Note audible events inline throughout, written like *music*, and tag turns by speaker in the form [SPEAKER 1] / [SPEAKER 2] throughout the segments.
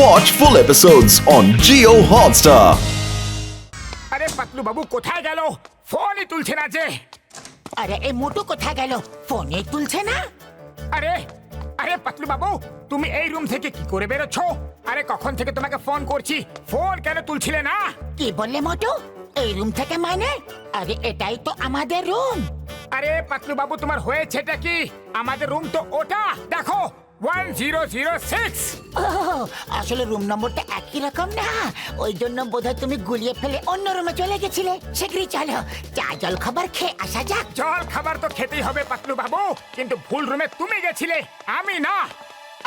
[SPEAKER 1] Watch full episodes on Geo Hotstar.
[SPEAKER 2] আরে পাতলু বাবু কোথায় গেল? ফোনই তুলছে না যে।
[SPEAKER 3] আরে এই মোটু কোথায় গেল? ফোনে তুলছে না?
[SPEAKER 2] আরে আরে পাতলু বাবু তুমি এই রুম থেকে কি করে বেরোচ্ছ? আরে কখন থেকে তোমাকে ফোন করছি? ফোন কেন তুলছিলে না?
[SPEAKER 3] কি বললে মোটু? এই রুম থেকে মানে? আরে এটাই তো আমাদের রুম
[SPEAKER 2] আরে পাতলু বাবু তোমার হয়েছেটা কি? আমাদের রুম তো ওটা দেখো। ওয়ান জিরো জিরো সিক্স
[SPEAKER 3] আসলে রুম নম্বরটা একই রকম না। ওই জন্য বোধহয় তুমি গুলিয়ে ফেলে অন্য রুমে চলে গেছিলে। শীঘ্রই চলো। চা জল খাবার খেয়ে আসা যাক।
[SPEAKER 2] জল খাবার তো খেতেই হবে পাতলু বাবু। কিন্তু ভুল রুমে তুমি গেছিলে আমি না।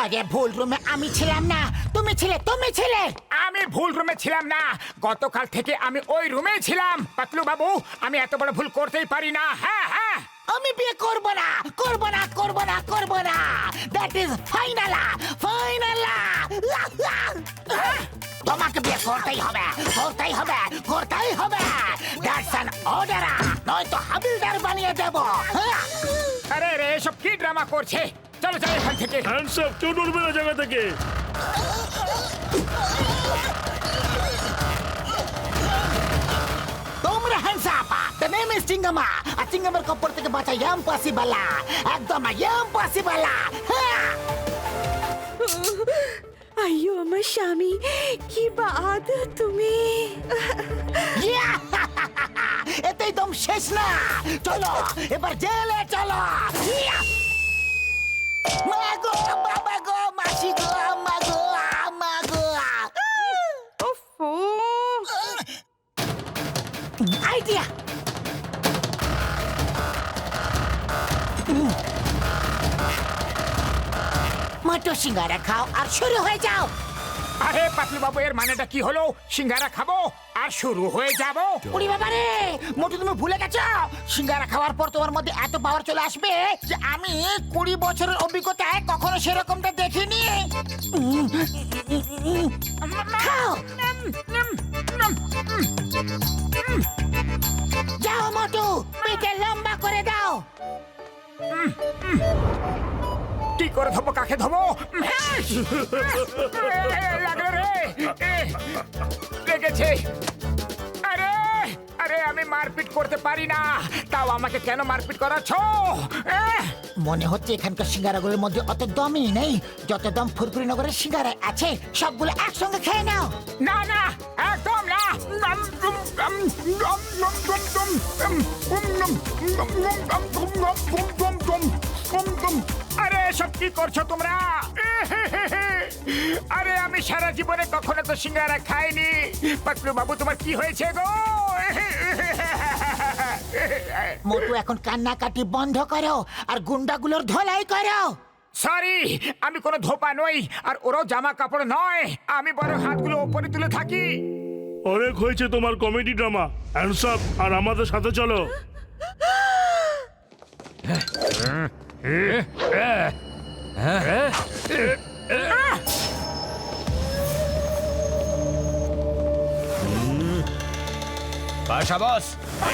[SPEAKER 3] আরে ভুল রুমে আমি ছিলাম না। তুমি ছিলে তুমি ছিলে।
[SPEAKER 2] আমি ভুল রুমে ছিলাম না। গতকাল থেকে আমি ওই রুমেই ছিলাম পাতলু বাবু। আমি এত বড় ভুল করতেই পারি না। হ্যাঁ
[SPEAKER 3] আমি বিয়ে করব না করব না করব না করব না। দ্যাট ইজ ফাইনাল ফাইনাল তোমাকে বিয়ে করতেই হবে করতেই হবে করতেই হবে। দ্যাটস অ্যান অর্ডার নয়তো হাবিলদার বানিয়ে দেব?
[SPEAKER 2] আরে রে এসব কি ড্রামা করছে? চলো চলো এখান থেকে।
[SPEAKER 4] হ্যান্ডস আপ কেউ না জায়গা থেকে।
[SPEAKER 3] তোমরা hands up the name is Chingama আর চিঙ্গামার কপর থেকে বাঁচা ইম্পসিবল একদম ইম্পসিবল
[SPEAKER 5] আইয়ো আমার স্বামী কি বাদ তুমি!
[SPEAKER 3] এতেই দম শেষ না। চলো এবার জেলে চলো! মা গো বাবা গো মাসি গো আম্মা গো আম্মা গো। আইডিয়া! মটো সিঙ্গারা খাও আর শুরু হয়ে যাও।
[SPEAKER 2] আরে পাতলু বাবু এর মানেটা কি হলো? সিঙ্গারা খাব আর শুরু হয়ে যাব।
[SPEAKER 3] উড়ি বাবা রে মোটু তুমি ভুলে গেছো? সিঙ্গারা খাওয়ার পর তোমার মধ্যে এত পাওয়ার চলে আসবে যে আমি কুড়ি বছরের অভিজ্ঞতায় কখনো সেরকমটা দেখিনি। খাও। যাও মোটু পেটে লম্বা করে দাও।
[SPEAKER 2] কি করে ধোবো কাকে ধোবো লাগল রে লেগেছে আরে আরে আমি মারপিট করতে পারি না তাও আমাকে কেন মারপিট করাচ্ছ
[SPEAKER 3] মনে হচ্ছে এখানকার সিঙ্গারাগুলোর মধ্যে অত দমই নেই যত দম ফুরফুরি নগরের সিঙ্গারায় আছে সবগুলো একসঙ্গে খেয়ে নাও
[SPEAKER 2] না না একদম না কুম কুম আরে সব কি করছ তোমরা? *laughs* আরে আমি সারা জীবনে কখনো তো সিঙ্গারা খাইনি। পাকলু বাবু তোমার কি হয়েছে গো? *laughs*
[SPEAKER 3] মোটু এখন কান্নাকাটি বন্ধ করো আর গুন্ডাগুলোর ধলাই করো।
[SPEAKER 2] সরি আমি কোনো ধোপা নই আর ওরও জামা কাপড় নয়। আমি বড় হাতগুলো ওপরে তুলে থাকি।
[SPEAKER 4] অনেক হয়েছে তোমার কমেডি ড্রামা। অ্যান্সাপ আর আমাদের সাথে চলো।
[SPEAKER 6] হ্যাঁ। বস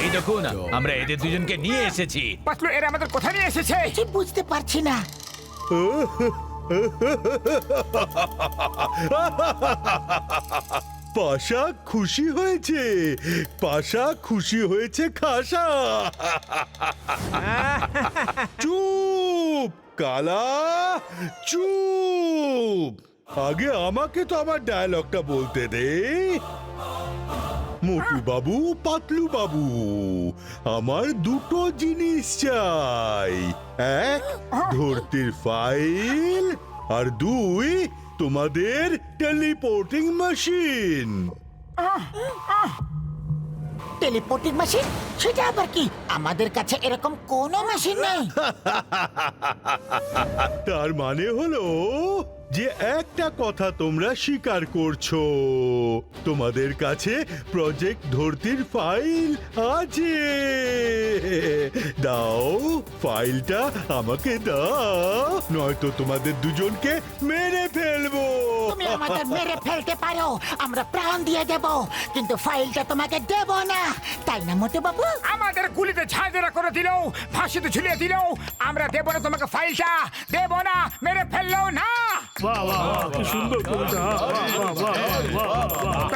[SPEAKER 6] এই দেখুন আমরা এদের দুজনকে নিয়ে এসেছি।
[SPEAKER 2] পাতলু এরা আমাদের কোথায় নিয়ে এসেছে?
[SPEAKER 3] বুঝতে পারছি না। *laughs*
[SPEAKER 7] পাশা খুশি হয়েছে। পাশা খুশি হয়েছে খাসা। *laughs* চুপ। কালা, চুপ। আগে আমাকে তো আমার ডায়লগটা বলতে দে। মোটু বাবু, পাতলু বাবু, আমার দুটো জিনিস চাই। এক, ধরতির ফাইল আর দুই, তোমাদের টেলিপোর্টিং মেশিন
[SPEAKER 3] টেলিপোর্টিং মেশিন সেটা আবার কি? আমাদের কাছে এরকম কোনো মেশিন নেই। *laughs*
[SPEAKER 7] তার মানে হলো যে একটা কথা তোমরা স্বীকার করছ। তোমাদের কাছে প্রজেক্ট ধরতির ফাইল আছে। দাও ফাইলটা আমাকে দাও, নয়তো তোমাদের দুজনকে মেরে ফেলব।
[SPEAKER 3] আমাদের মেরে ফেলতে পারো। আমরা প্রাণ দিয়ে দেব কিন্তু ফাইলটা তোমাকে দেব না। তাই না মোটে বাবু?
[SPEAKER 2] আমাদের গুলিতে ঝাঁঝরা করে দিলেও ফাঁসিতে ঝুলিয়ে দিলেও আমরা দেব না তোমাকে ফাইলটা। দেব না মেরে ফেললেও না।
[SPEAKER 4] বাহ বাহ বাহ কি সুন্দর কবিতা। বাহ বাহ বাহ বাহ বাহ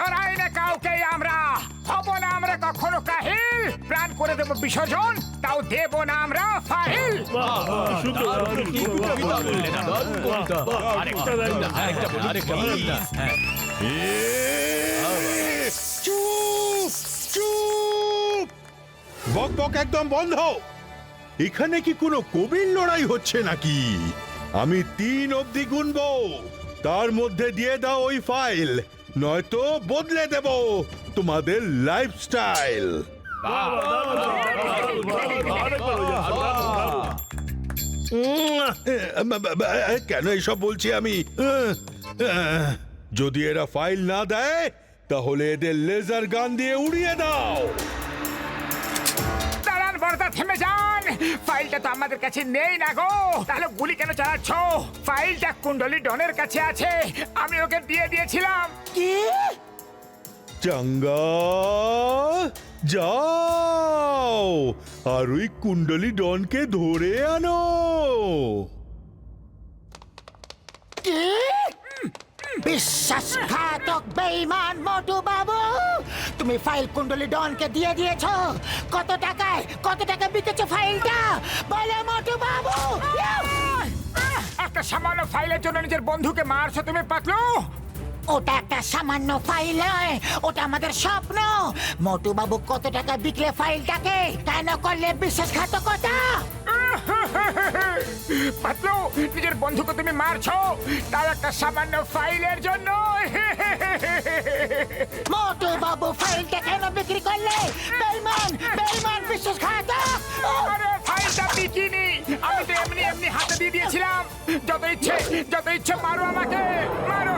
[SPEAKER 2] কাহিল। প্রাণ করে দেব বিসর্জন, তাও দেব না আমরা ফাইল
[SPEAKER 7] বক বক একদম বন্ধ। এখানে কি কোনো কবির লড়াই হচ্ছে নাকি? আমি তিন অবধি গুনবো। তার মধ্যে দিয়ে দাও ওই ফাইল, নয়তো বদলে দেব। তোমাদের লাইফস্টাইল কেন এসব বলছি আমি? যদি এরা ফাইল না দেয় তাহলে এদের লেজার গান দিয়ে উড়িয়ে দাও।
[SPEAKER 2] দাঁড়ান থেমে যান। ফাইলটা তো আমাদের কাছে নেই না গো। তাহলে গুলি কেন চালাচ্ছ? ফাইলটা কুণ্ডলি ডনের কাছে আছে। আমি ওকে দিয়ে দিয়েছিলাম।
[SPEAKER 3] কি?
[SPEAKER 7] চাঙ্গা যাও আর ওই কুণ্ডলি ডনকে ধরে আনো।
[SPEAKER 3] কি? বিশ্বাসঘাতক বেইমান মোটু বাবু তুমি ফাইল কুণ্ডলি ডনকে দিয়ে দিয়েছ। কত টাকায় কত টাকা বিকেছো ফাইলটা? বলে মোটু বাবু
[SPEAKER 2] একটা সামান্য ফাইলের জন্য নিজের বন্ধুকে মারছো তুমি পাতলু
[SPEAKER 3] ওটা একটা সামান্য ফাইল নয় ওটা আমাদের স্বপ্ন। মোটু বাবু কত টাকা বিকলে ফাইলটাকে কেন করলে বিশ্বাসঘাতকতা *laughs*
[SPEAKER 2] পাতলু নিজের বন্ধুকে তুমি মারছো তাও একটা সামান্য ফাইলের জন্য। *laughs*
[SPEAKER 3] মোটু বাবু ফাইলটা কেন বিক্রি করলে? বেইমান বেইমান বিশ্বাসঘাতক
[SPEAKER 2] আরে ফাইলটা বিকিনি। আমি তো এমনি এমনি হাতে দিয়ে দিয়েছিলাম। যত ইচ্ছে যত ইচ্ছে মারো আমাকে মারো।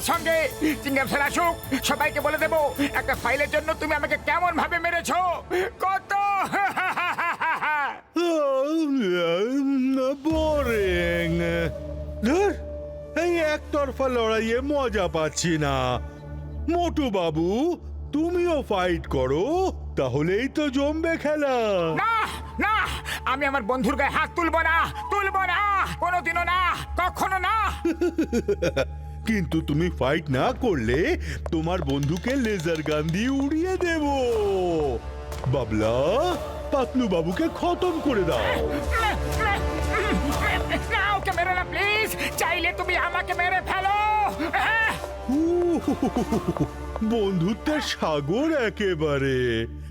[SPEAKER 2] বর্দার সঙ্গে। চিঙ্গাম স্যার আসুক সবাইকে বলে দেবো একটা ফাইলের জন্য তুমি আমাকে কেমন ভাবে মেরেছো? কত?
[SPEAKER 7] বোরিং। ধর এই একতরফা লড়াইয়ে মজা পাচ্ছি না। মোটু বাবু তুমিও ফাইট করো তাহলেই তো জমবে খেলা।
[SPEAKER 2] না না আমি আমার বন্ধুর গায়ে হাত তুলবো না তুলবো না কোনোদিনও না কখনো না। *laughs*
[SPEAKER 7] কিন্তু তুমি ফাইট না করলে তোমার বন্ধুকে লেজার গান দিয়ে উড়িয়ে দেব। বাবলা পাতলু বাবুকে খতম করে দাও।
[SPEAKER 2] ওকে মেরো না প্লিজ চাইলে তুমি আমাকে মেরে ফেলো।
[SPEAKER 7] বন্ধুত্বের সাগর একেবারে।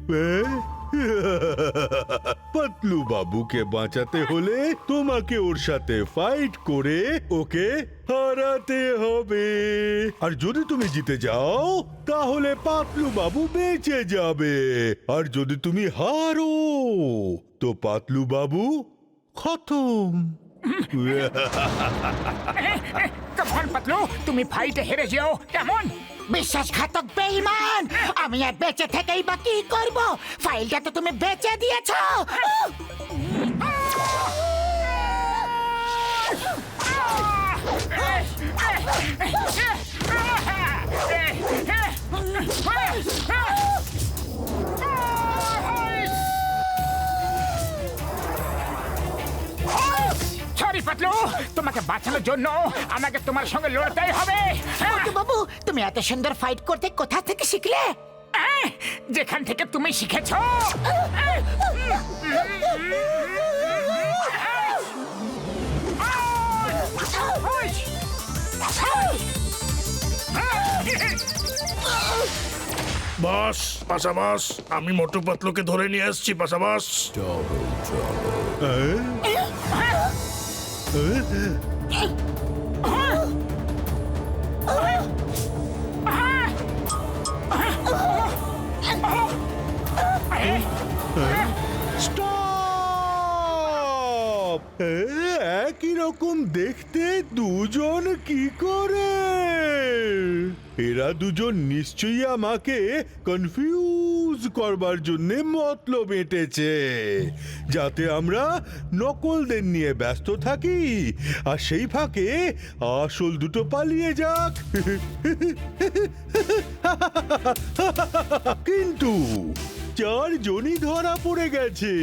[SPEAKER 7] হ্যাঁ? *laughs* পাতলু বাবুকে বাঁচাতে হলে তোমাকে ওর সাথে ফাইট করে ওকে হারাতে হবে। আর যদি তুমি জিতে যাও, তাহলে পাতলু বাবু বেঁচে যাবে। আর যদি তুমি হারো, তো পাতলু বাবু খতম। *laughs*
[SPEAKER 2] তুমি ফাইটে হেরে যাও, কেমন?
[SPEAKER 3] বিশ্বাসঘাতক বেইমান! আমি আর বেঁচে থেকেই বা কি করব? ফাইলটা তো তুমি বেঁচে দিয়েছ!
[SPEAKER 2] তোমাকে বাঁচানোর জন্য আমাকে তোমার সঙ্গে লড়তেই হবে।
[SPEAKER 3] তুমি এত সুন্দর ফাইট করতে কোথা থেকে শিখলে?
[SPEAKER 2] হ্যাঁ, যেখান থেকে তুমি শিখেছ।
[SPEAKER 4] বস পাশাবাস আমি মোটু পাতলুকে ধরে নিয়ে এসেছি পাশাবাস
[SPEAKER 7] স্টপ! একই রকম দেখতে দুজন কি করে? এরা দুজন নিশ্চয়ই আমাকে কনফিউজ করবার জন্য মতলব এঁটেছে, যাতে আমরা নকলদের নিয়ে ব্যস্ত থাকি। আর সেই ফাঁকে আসল দুটো পালিয়ে যাক। *laughs* কিন্তু চারজনই ধরা পড়ে গেছে।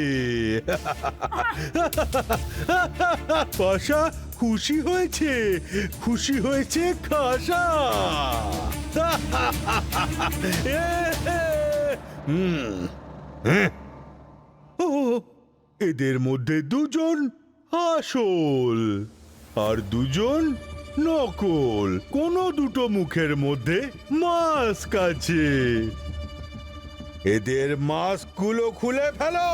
[SPEAKER 7] পাশা খুশি হয়েছে খুশি হয়েছে খাসা। হুম। হ্যাঁ। ও, এদের মধ্যে দুজন আসল আর দুজন নকল। কোনো দুটো মুখের মধ্যে মাস্ক আছে। এদের মাস্কগুলো খুলে ফেলো।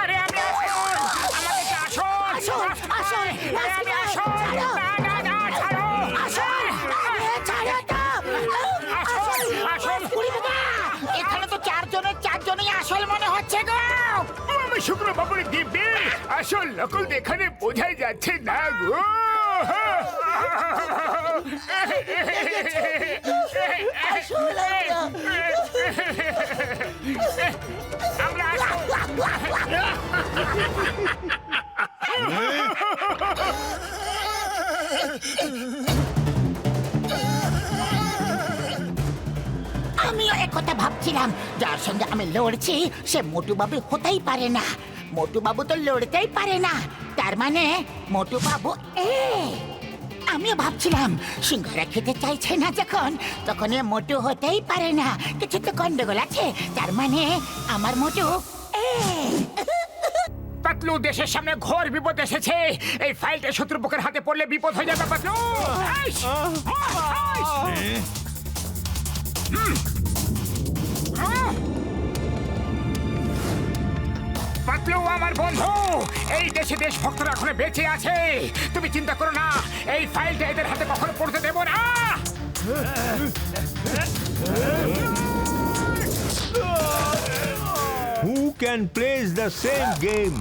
[SPEAKER 2] আরে আমি আসল আমাকে আসল
[SPEAKER 3] আসল,
[SPEAKER 2] আমি আসল
[SPEAKER 3] আসল, এখানে তো চারজনের চারজনই আসল মনে হচ্ছে গো।
[SPEAKER 2] আমি শুক্র বাবুর দিব্যি আসল নকল এখানে বোঝাই যাচ্ছে না গো।
[SPEAKER 3] আমিও একথা ভাবছিলাম, যার সঙ্গে আমি লড়ছি, সে মোটু বাবু হতেই পারে না। মোটু বাবু তো লড়তেই পারে না। তার মানে মোটু বাবু এ আমিও ভাবছিলাম সিঙ্গারা খেতে চাইছে না যখন তখন এ মোটু হতেই পারে না কিছু তো গন্ডগোল আছে তার মানে আমার মোটু
[SPEAKER 2] পাতলু দেশের সামনে ঘোর বিপদ এসেছে এই ফাইলটা শত্রুপক্ষের হাতে পড়লে বিপদ হয়ে যাবে পাতলু! আইস! হুম। আহ! আমার বন্ধু। এই দেশে দেশভক্তরা এখনও বেঁচে আছে। তুমি চিন্তা করো না এই ফাইলটা এদের হাতে কখনো পড়তে দেবো না।
[SPEAKER 8] Who can plays the same game?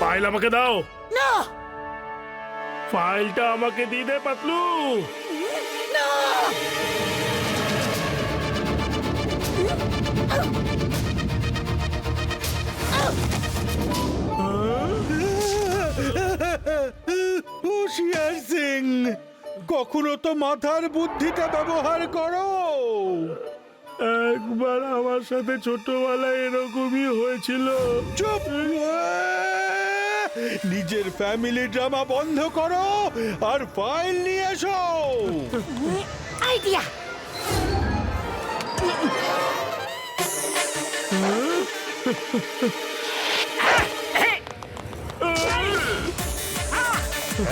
[SPEAKER 4] File আমাকে দাও।
[SPEAKER 3] না।
[SPEAKER 4] ফাইলটা আমাকে দিয়ে দে পাতলু।
[SPEAKER 7] হুশিয়ার সিং কখনো তো মাথার বুদ্ধিটা ব্যবহার করো।
[SPEAKER 4] একবার আমার সাথে ছোটবেলায় এরকমই হয়েছিল।
[SPEAKER 7] চুপ! নিজের ফ্যামিলি ড্রামা বন্ধ করো আর ফাইল নিয়ে এসো।
[SPEAKER 3] আইডিয়া। *laughs*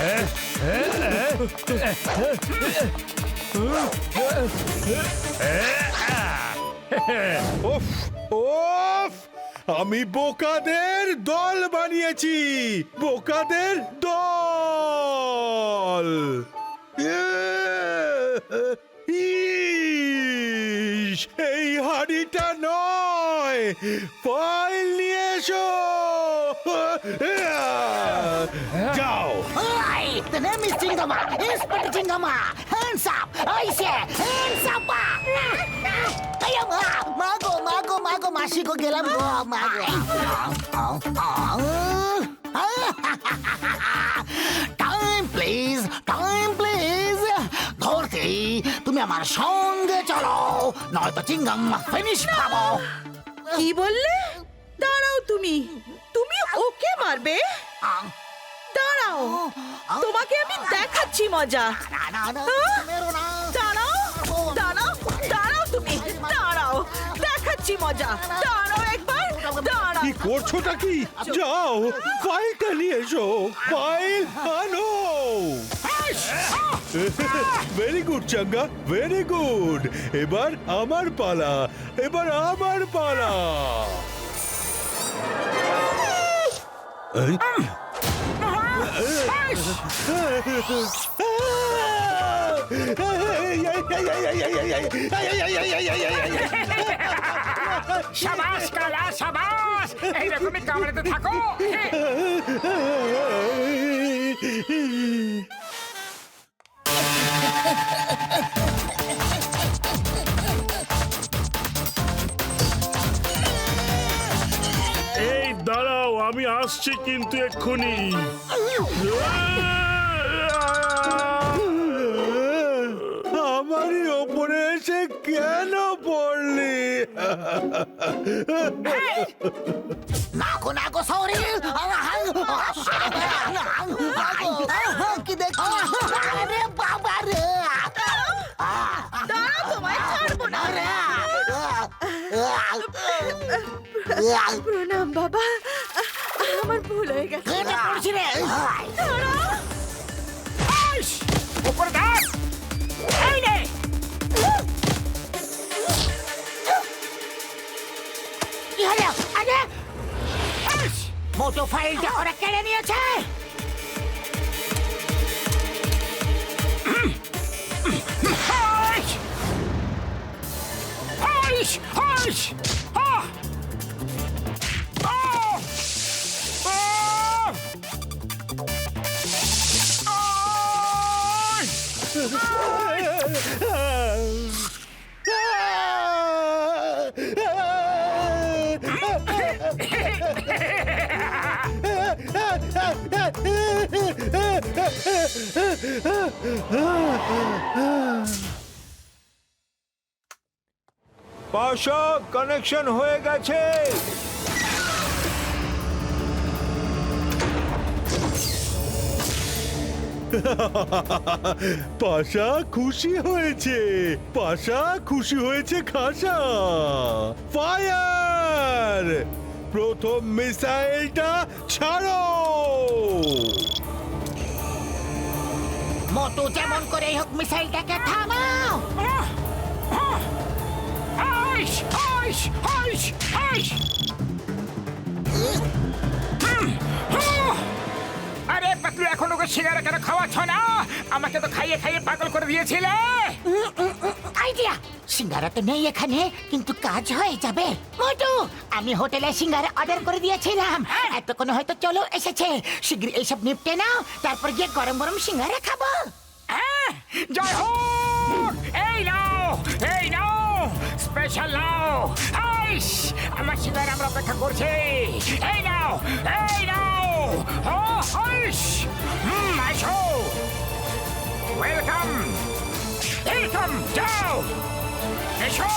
[SPEAKER 7] ওফ আমি বোকাদের দল বানিয়েছি বোকাদের দল। ইস, এই হাড়িটা নয় ফাইল নিয়ে এসো। যাও
[SPEAKER 3] Hi, the name is Chingama. Inspector Chingama. Hands up. I say, hands up. Ayo, ma. Mago, mago, mago, masiko gelam go, mago. Time, please. Time, please. ধরতে তুমি আমার সঙ্গে চলো নয়তো চিঙ্গাম ফিনিশ পাবো
[SPEAKER 5] কি বললে দাঁড়াও তুমি মারবে দাঁড়াও তোমাকে আমি দেখাচ্ছি মজা।
[SPEAKER 3] না না না
[SPEAKER 5] হ্যাঁ? দাঁড়াও দাঁড়াও দাঁড়াও তুমি দাঁড়াও দেখাচ্ছি মজা। দাঁড়াও একবার দাঁড়াও।
[SPEAKER 7] কি করছোটা কি? যাও ফাইলটা নিয়ে এসো ফাইল আনো। ভেরি গুড চাঙ্গা ভেরি গুড এবার আমার পালা এবার আমার পালা।
[SPEAKER 2] সাবাস কালা সাবাস এইরকমই কামড়াতে থাকো
[SPEAKER 4] এই আমি আসছি কিন্তু এক্ষুনি।
[SPEAKER 7] আমারই ওপরে এসে কেন পড়লি?
[SPEAKER 3] নাগো নাগো সরি কি আরে বাবা রে।
[SPEAKER 5] দাঁড়াও তোমায় ছাড়বো না। প্রণাম বাবা। আমার ভুল হয়ে গেছে
[SPEAKER 3] কেটে পড়ছি রে
[SPEAKER 2] আইস! উপরে দাঁড় এই নে
[SPEAKER 3] কি হলো আরে
[SPEAKER 2] আইস!
[SPEAKER 3] মোটো ফাইলটা ওরা কেড়ে নিয়েছে
[SPEAKER 2] আইস! আইস! আইস!
[SPEAKER 8] পাশা কানেকশন হয়ে গেছে। *laughs*
[SPEAKER 7] পাশা খুশি হয়েছে। পাশা খুশি হয়েছে খাসা। ফায়ার প্রথম মিসাইলটা ছাড়ো!
[SPEAKER 3] মোটু যেমন করে হোক মিসাইলটাকে থামাও
[SPEAKER 2] আইস! আইস! আইস! আইস! আরে পাতলু এখন ওকে সিঙ্গারা কেন খাওয়াচ্ছ না আমাকে তো খাইয়ে খাইয়ে পাগল করে দিয়েছিলে
[SPEAKER 3] আইডিয়া সিঙ্গারা তো নেই এখানে কিন্তু কাজ হয়ে যাবে। মোটু আমি হোটেলে সিঙ্গারা অর্ডার করে দিয়েছিলাম। এতক্ষণ হয়তো চলো এসেছে। শীঘ্র এইসব নিপটে নাও তারপর গিয়ে গরম গরম সিঙ্গারা খাব।
[SPEAKER 2] হ্যাঁ? জয় হোক! এই নাও এই নাও স্পেশাল নাও। আইস আমার সিঙ্গারা আমরা অপেক্ষা করছি। এই নাও এই নাও। ও আইস হুম আসো। ওয়েলকাম ওয়েলকাম যাও। এসো।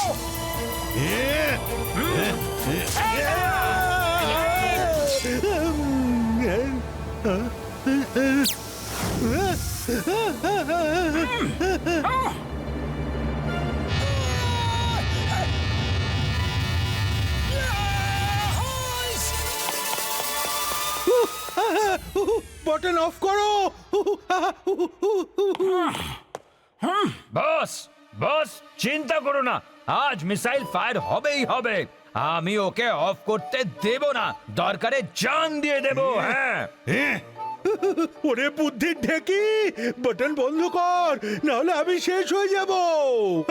[SPEAKER 7] বটন অফ করো
[SPEAKER 6] বস বস চিন্তা করো না। আজ মিসাইল ফায়ার হবেই হবে। আমি ওকে অফ করতে দেব না। দরকারে জান দিয়ে দেব হ্যাঁ।
[SPEAKER 7] ওরে বুদ্ধির ঢেকি বটন বন্ধ কর নাহলে আমি শেষ হয়ে যাব।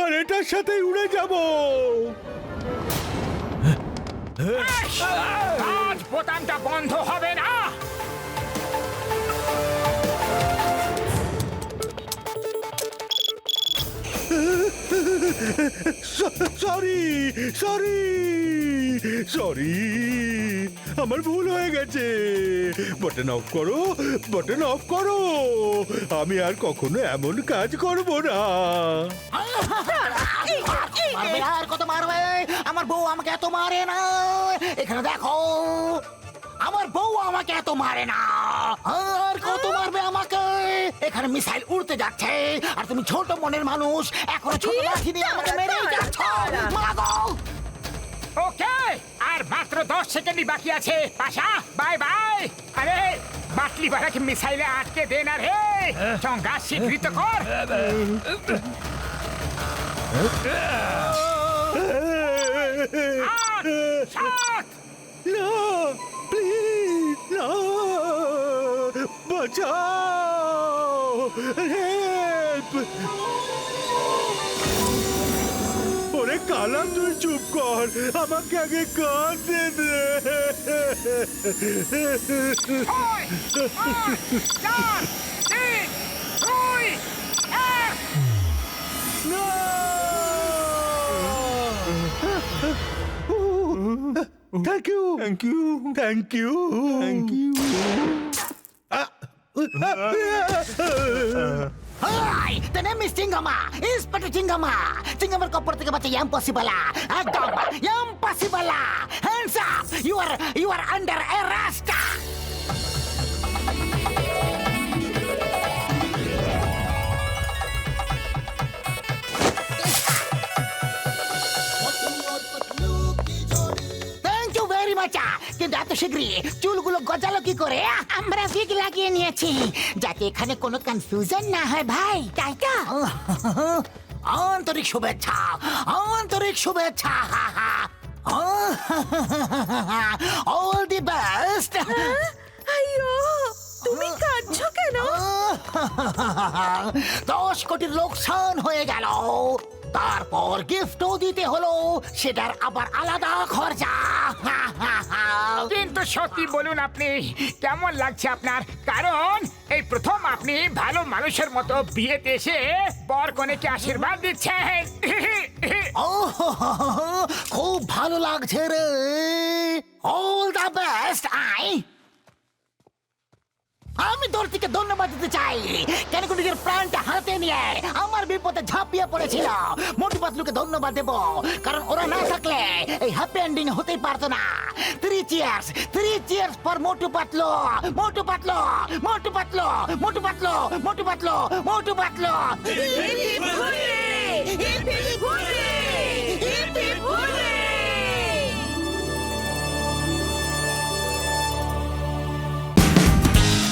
[SPEAKER 7] আর এটার সাথে উড়ে যাব।
[SPEAKER 2] আজ বোতামটা বন্ধ হবে না।
[SPEAKER 7] সরি সরি সরি আমার ভুল হয়ে গেছে। বটন অফ করো বটন অফ করো। আমি আর কখনো এমন কাজ করব না।
[SPEAKER 3] আর কত মারবে? আমার বউ আমাকে এত মারে না। এখানে দেখো। বউ আমাকে এত মারে না। আর কত মারবে আমাকে? এখানে মিসাইল উড়তে যাচ্ছে। আর তুমি ছোট মনের মানুষ এখন ছোট লাঠি দিয়ে আমাকে মেরে যাচ্ছ। মাগো!
[SPEAKER 2] ওকে আর মাত্র দশ সেকেন্ডই বাকি আছে। Pasha bye bye. আরে বাটলি বাড়াকে মিসাইলে আটকে দে না রে। চঙ্গা স্বীকৃত কর। আট সাত।
[SPEAKER 7] না। বাঁচাও। হেল্প ওরে কালা তুই চুপ কর। আমাকে আগে কাঁদতে দে।
[SPEAKER 2] ছয় পাঁচ চার তিন দুই এক।
[SPEAKER 7] Thank you
[SPEAKER 3] Hi, the name is Chingama. Inspector Chingama. Chingamaর কপর থেকে বাঁচা impossible. একদম impossible. Hands up. You are you are under arrest. Thank you very much কিন্তু এত শীঘ্রই চুলগুলো গজালো কি করে? আমরা ফিক লাগিয়ে নিয়েছি। যাতে এখানে কোনো কনফিউশন না হয় ভাই। তাই তো? আন্তরিক শুভেচ্ছা আন্তরিক শুভেচ্ছা অল দি বেস্ট
[SPEAKER 5] আইয়ো তুমি কাঁদছো কেন?
[SPEAKER 3] দশ কোটি লোকসান হয়ে গেল। তারপর গিফটও দিতে হলো। সেটার আবার আলাদা খরচা।
[SPEAKER 2] কিন্তু সত্যি বলুন আপনি কেমন লাগছে আপনার? কারণ এই প্রথম আপনি ভালো মানুষের মতো বিয়েতে এসে বর কনেকে আশীর্বাদ দিচ্ছেন।
[SPEAKER 3] খুব ভালো লাগছে রে। অল দ্য বেস্ট আই। আমি তোর থেকে ধন্যবাদ দিতে চাই। কেন কি নিজের প্রাণটা হাতে নিয়ে আমার বিপদে ঝাঁপিয়ে পড়েছিল। মোটু পাতলুকে ধন্যবাদ দেব, কারণ ওরা না থাকলে এই হ্যাপি এন্ডিং হতেই পারতো না। Three cheers three cheers for Motu Patlu Motu Patlu Motu Patlu Motu Patlu Motu Patlu, Motu Patlu.